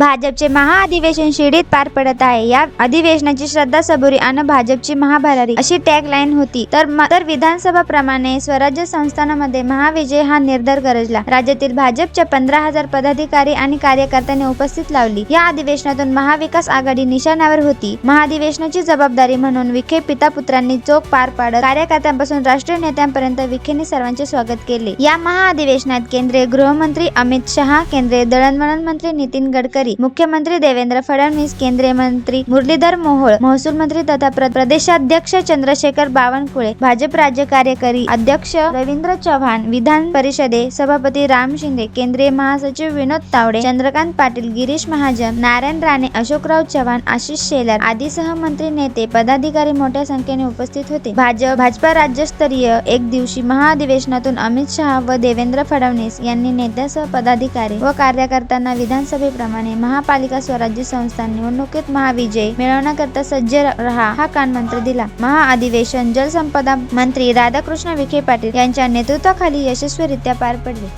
भाजपचे महाअधिवेशन शिर्डीत पार पडत आहे. या अधिवेशनाची श्रद्धा सबुरी आणि भाजपची महाभरारी अशी टॅगलाईन होती. तर तर विधानसभा प्रमाणे स्वराज्य संस्थानामध्ये महाविजय हा निर्धार गरजला. राज्यातील भाजपच्या पंधरा हजार पदाधिकारी आणि कार्यकर्त्यांनी उपस्थित लावली. या अधिवेशनातून महाविकास आघाडी निशाणावर होती. महाधिवेशनाची जबाबदारी म्हणून विखे पिता पुत्रांनी चोख पार पाडत कार्यकर्त्यांपासून राष्ट्रीय नेत्यांपर्यंत विखेने सर्वांचे स्वागत केले. या महाअधिवेशनात केंद्रीय गृहमंत्री अमित शहा केंद्रीय दळणवळण मंत्री नितीन गडकरी मुख्यमंत्री देवेंद्र फडणवीस केंद्रीय मंत्री मुरलीधर मोहोळ महसूल मंत्री तथा प्रदेशाध्यक्ष चंद्रशेखर बावनकुळे भाजप राज्य कार्यकारी अध्यक्ष रवींद्र चव्हाण विधान परिषदे सभापती राम शिंदे केंद्रीय महासचिव विनोद तावडे चंद्रकांत पाटील गिरीश महाजन नारायण राणे अशोकराव चव्हाण आशिष शेलार आदी सहमंत्री नेते पदाधिकारी मोठ्या संख्येने उपस्थित होते. भाजप भाजपा राज्यस्तरीय एक दिवशी महाअधिवेशनातून अमित शहा व देवेंद्र फडणवीस यांनी नेत्यासह पदाधिकारी व कार्यकर्त्यांना विधानसभेप्रमाणे महापालिका स्वराज्य संस्था निवडणुकीत महाविजय मिळवण्याकरता सज्ज रहा हा कानमंत्र दिला. महाअधिवेशन जलसंपदा मंत्री राधाकृष्ण विखे पाटील यांच्या नेतृत्वाखाली यशस्वीरित्या पार पडले.